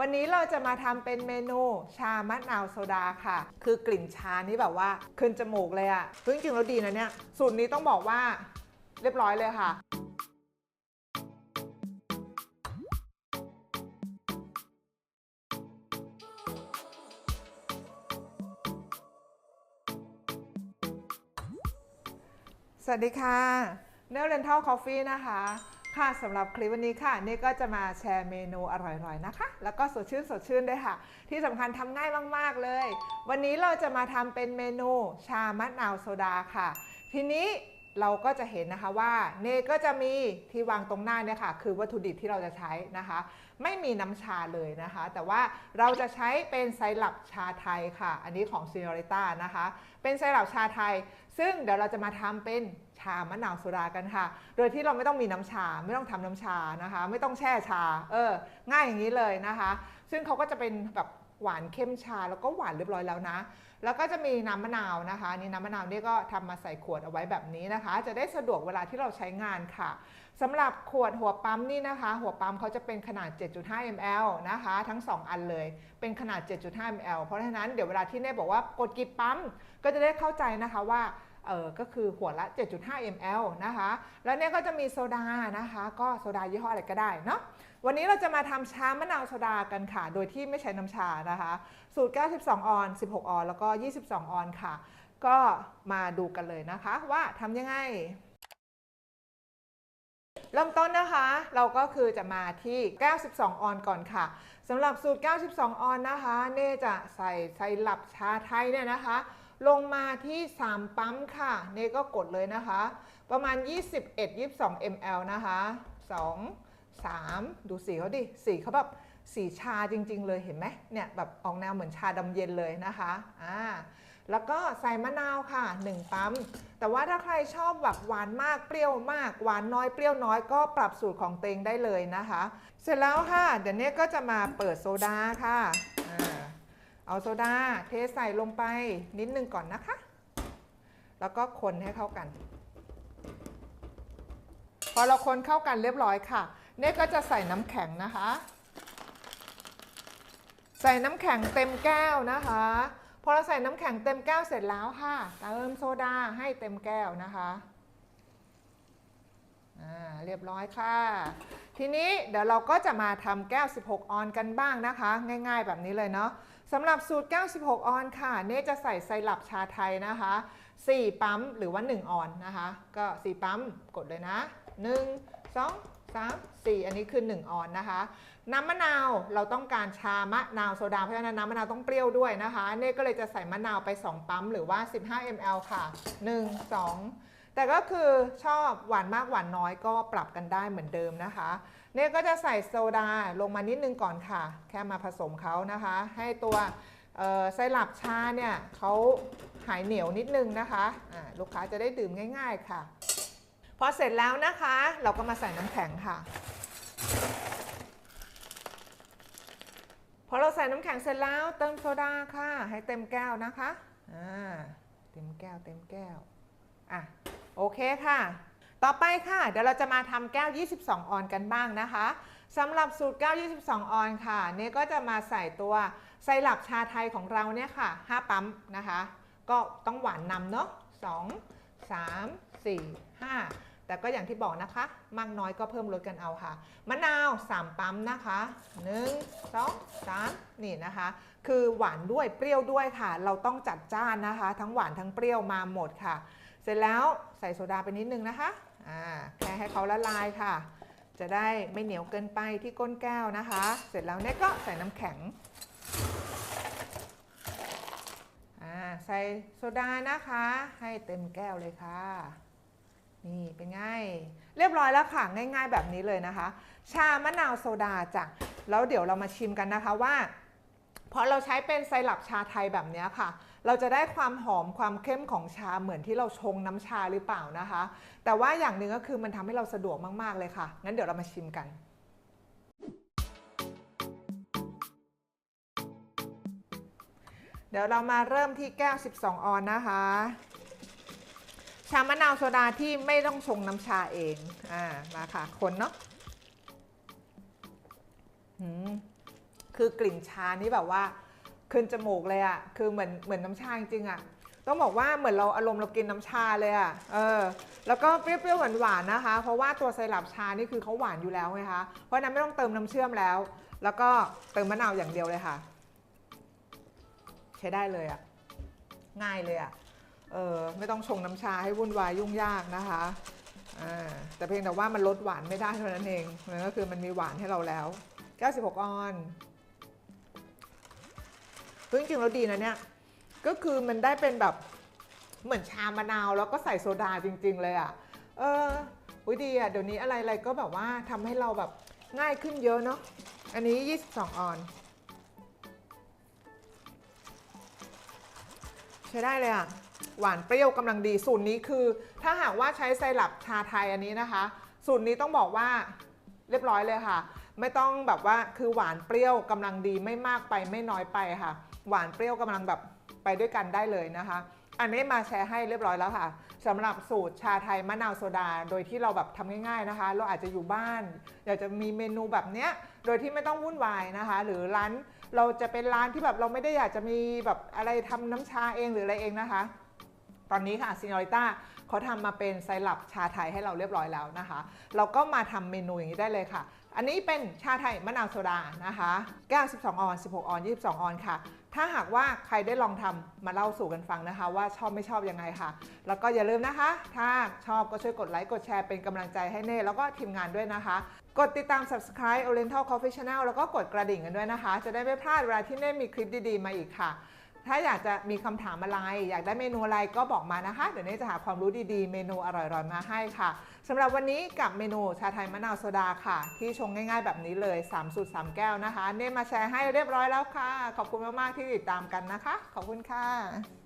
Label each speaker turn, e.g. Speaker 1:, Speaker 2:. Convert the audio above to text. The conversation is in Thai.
Speaker 1: วันนี้เราจะมาทำเป็นเมนูชามะนาวโซดาค่ะ คือกลิ่นชานี่แบบว่าขึ้นจมูกเลยอะซึ่งจริงๆแล้วดีนะเนี่ย สูตรนี้ต้องบอกว่าเรียบร้อยเลยค่ะสวัสดีค่ะ เนลเลนทัลคอฟฟี่นะคะ ค่ะสำหรับคลิปวันนี้ค่ะ นี่ก็จะมาแชร์เมนูอร่อยๆนะคะ แล้วก็สดชื่นสดชื่นด้วยค่ะ ที่สำคัญทำง่ายมากๆเลย วันนี้เราจะมาทำเป็นเมนูชามะนาวโซดาค่ะ ทีนี้เราก็จะเห็นนะคะว่าเนก็จะมีที่วางตรงหน้าเนี่ยค่ะ คือวัตถุดิบที่เราจะใช้นะคะ ไม่มีน้ำชาเลยนะคะ แต่ว่าเราจะใช้เป็นไซรัปชาไทยค่ะ อันนี้ของซีนริต้านะคะ เป็นไซรัปชาไทย ซึ่งเดี๋ยวเราจะมาทำเป็น ชามะนาวโซดากันค่ะ โดยที่เราไม่ต้องมีน้ำชา ไม่ต้องทำน้ำชานะคะ ไม่ต้องแช่ชา เออ ง่ายอย่างนี้เลยนะคะ ซึ่งเขาก็จะเป็นแบบหวานเข้มชาแล้วก็หวานเรียบร้อยแล้วนะ แล้วก็จะมีน้ำมะนาวนะคะนี่น้ำมะนาวนี่ก็ทำมาใส่ขวดเอาไว้แบบนี้นะคะ จะได้สะดวกเวลาที่เราใช้งานค่ะสำหรับขวดหัวปั๊มนี่นะคะ หัวปั๊มเขาจะเป็นขนาด 7.5 ml นะคะ ทั้ง 2 อันเลย เป็นขนาด 7.5 ml เพราะฉะนั้นเดี๋ยวเวลาที่เน่บอกว่ากดกี่ปั๊มก็จะได้เข้าใจนะคะว่า เออก็คือขวดละ 7.5 ml นะคะ แล้วเนี่ยก็จะมีโซดานะคะ ก็โซดายี่ห้ออะไรก็ได้เนาะ วันนี้เราจะมาทำชามะนาวโซดากันค่ะ โดยที่ไม่ใช้น้ำชานะคะ สูตร 92 ออน 16 ออน แล้วก็ 22 ออนค่ะ ก็มาดูกันเลยนะคะว่าทำยังไง เริ่มต้นนะคะ เราก็คือจะมาที่ 92 ออนก่อนค่ะสำหรับสูตร 92 ออนนะคะ เน่จะใส่ไซรัปชาไทยเนี่ยนะคะ ลงมาที่ 3 ปั๊มค่ะ เน่ก็กดเลยนะคะ ประมาณ 21-22 ml นะคะ 2 3 ดูสีเขาดิ สีเขาแบบสีชาจริง ๆ เลยเห็นไหมเนี่ยแบบออกแนวเหมือนชาดำเย็นเลยนะคะอ่าแล้วก็ใส่มะนาวค่ะ 1 ปั๊ม แต่ว่าถ้าใครชอบแบบหวานมากเปรี้ยวมาก หวานน้อยเปรี้ยวน้อยก็ปรับสูตรของเตงได้เลยนะคะ เสร็จแล้วค่ะ เดี๋ยวนี้ก็จะมาเปิดโซดาค่ะ เอาโซดาเทใส่ลงไปนิดนึงก่อนนะคะ แล้วก็คนให้เข้ากัน พอเราคนเข้ากันเรียบร้อยค่ะ เนี่ยก็จะใส่น้ำแข็งนะคะ ใส่น้ำแข็งเต็มแก้วนะคะ พอเราใส่น้ำแข็งเต็มแก้วเสร็จแล้วค่ะ เติมโซดาให้เต็มแก้วนะคะ เรียบร้อยค่ะ ทีนี้เดี๋ยวเราก็จะมาทำแก้ว 16 ออนกันบ้างนะคะ ง่ายๆแบบนี้เลยเนาะสำหรับสูตร96ออนค่ะ เน่จะใส่ไซรัปชาไทยนะคะ 4 ปั๊มหรือว่า 1 ออนนะคะ ก็ 4 ปั๊มกดเลยนะ 1 2 3 4 อันนี้คือ 1 ออนนะคะ น้ำมะนาวเราต้องการชามะนาวโซดาเพราะฉะนั้นน้ำมะนาวต้องเปรี้ยวด้วยนะคะ เน่ก็เลยจะใส่มะนาวไป 2 ปั๊มหรือว่า 15 ml ค่ะ 1 2 แต่ก็คือชอบหวานมากหวานน้อยก็ปรับกันได้เหมือนเดิมนะคะเน่ก็จะใส่โซดาลงมานิดนึงก่อนค่ะ แค่มาผสมเขานะคะ ให้ตัวไซรัปชาเนี่ยเขาหายเหนียวนิดนึงนะคะอ่าลูกค้าจะได้ดื่มง่าย ๆค่ะ พอเสร็จแล้วนะคะ เราก็มาใส่น้ำแข็งค่ะพอเราใส่น้ำแข็งเสร็จแล้วเติมโซดาค่ะ ให้เต็มแก้วนะคะอ่าเต็มแก้วเต็มแก้วอะ โอเคค่ะ ต่อไปค่ะ เดี๋ยวเราจะมาทำแก้ว 22 ออนกันบ้างนะคะสำหรับสูตรแก้ว 22 ออนค่ะเนี่ยก็จะมาใส่ตัวไซรัปชาไทยของเราเนี่ยค่ะ 5 ปั๊มนะคะ ก็ต้องหวานนำเนาะ2 3 4 5 แต่ก็อย่างที่บอกนะคะ มากน้อยก็เพิ่มลดกันเอาค่ะ มะนาว 3 ปั๊มนะคะ 1 2 3 นี่นะคะ คือหวานด้วยเปรี้ยวด้วยค่ะ เราต้องจัดจ้านนะคะ ทั้งหวานทั้งเปรี้ยวมาหมดค่ะ เสร็จแล้วใส่โซดาไปนิดนึงนะคะอ่าแค่ให้เขาละลายค่ะ จะได้ไม่เหนียวเกินไปที่ก้นแก้วนะคะ เสร็จแล้วเนี่ยก็ใส่น้ำแข็งอ่าใส่โซดานะคะ ให้เต็มแก้วเลยค่ะ นี่เป็นไง เรียบร้อยแล้วค่ะ ง่าย ๆ แบบนี้เลยนะคะ ชามะนาวโซดาจ้ะแล้วเดี๋ยวเรามาชิมกันนะคะว่าเพราะเราใช้เป็นไซรัปชาไทยแบบนี้ค่ะ เราจะได้ความหอมความเข้มของชาเหมือนที่เราชงน้ำชาหรือเปล่านะคะ แต่ว่าอย่างหนึ่งก็คือมันทำให้เราสะดวกมากๆเลยค่ะ งั้นเดี๋ยวเรามาชิมกันเดี๋ยวเรามาเริ่มที่แก้ว 12 ออนนะคะ ชามะนาวโซดาที่ไม่ต้องชงน้ำชาเอง อ่า มาค่ะ คนเนาะคือกลิ่นชานี่แบบว่า ขึ้นจมูกเลยอะคือเหมือนเหมือนน้ำชาจริงๆอะต้องบอกว่าเหมือนเราอารมณ์เรากินน้ำชาเลยอะเออ แล้วก็เปรี้ยวๆหวานๆนะคะ เพราะว่าตัวไซรัปชานี่คือเขาหวานอยู่แล้วไงคะ เพราะนั้นไม่ต้องเติมน้ำเชื่อมแล้ว แล้วก็เติมมะนาวอย่างเดียวเลยค่ะ ใช้ได้เลยอะง่ายเลยอะเออไม่ต้องชงน้ำชาให้วุ่นวายยุ่งยากนะคะอ่าแต่เพียงแต่ว่ามันลดหวานไม่ได้เท่านั้นเองมันก็คือมันมีหวานให้เราแล้ว 96 ออน คือจริงๆแล้วดีนะเนี่ย ก็คือมันได้เป็นแบบเหมือนชามะนาวแล้วก็ใส่โซดาจริง ๆ เลยอะ่ะ เอออุ้ยดีอะ่ะ เดี๋ยวนี้อะไรๆก็แบบว่าทำให้เราแบบง่ายขึ้นเยอะเนาะ อันนี้ 22 ออน ใช้ได้เลยอะ่ะ หวานเปรี้ยวกำลังดี สูตรนี้คือ ถ้าหากว่าใช้ไซรัปชาไทยอันนี้นะคะ สูตรนี้ต้องบอกว่าเรียบร้อยเลยค่ะ ไม่ต้องแบบว่าคือหวานเปรี้ยวกำลังดีไม่มากไปไม่น้อยไปค่ะ หวานเปรี้ยวกำลังแบบไปด้วยกันได้เลยนะคะ อันนี้มาแชร์ให้เรียบร้อยแล้วค่ะสำหรับสูตรชาไทยมะนาวโซดา โดยที่เราแบบทำง่ายๆนะคะ เราอาจจะอยู่บ้าน อยากจะมีเมนูแบบเนี้ยโดยที่ไม่ต้องวุ่นวายนะคะ หรือร้านเราจะเป็นร้านที่แบบเราไม่ได้อยากจะมีแบบอะไรทำน้ำชาเองหรืออะไรเองนะคะตอนนี้ค่ะซินอริต้าเขาทำมาเป็นไซรัปชาไทยให้เราเรียบร้อยแล้วนะคะ เราก็มาทำเมนูอย่างนี้ได้เลยค่ะ อันนี้เป็นชาไทยมะนาวโซดานะคะแก้ว 12 ออน 16 ออน 22 ออนค่ะ ถ้าหากว่าใครได้ลองทำมาเล่าสู่กันฟังนะคะ ว่าชอบไม่ชอบยังไงค่ะ แล้วก็อย่าลืมนะคะ ถ้าชอบก็ช่วยกดไลค์กดแชร์เป็นกำลังใจให้เน่แล้วก็ทีมงานด้วยนะคะ กดติดตาม subscribe Oriental Coffee Channel แล้วก็กดกระดิ่งกันด้วยนะคะ จะได้ไม่พลาดเวลาที่เน่มีคลิปดีๆ มาอีกค่ะ ถ้าอยากจะมีคำถามอะไร อยากได้เมนูอะไรก็บอกมานะคะ เดี๋ยวเนี้จะหาความรู้ดีๆ เมนูอร่อยๆ มาให้ค่ะสำหรับวันนี้กับเมนูชาไทยมะนาวโซดาค่ะ ที่ชงง่ายๆแบบนี้เลย3สูตร3แก้วนะคะ เน่มาแชร์ให้เรียบร้อยแล้วค่ะ ขอบคุณมากๆที่ติดตามกันนะคะ ขอบคุณค่ะ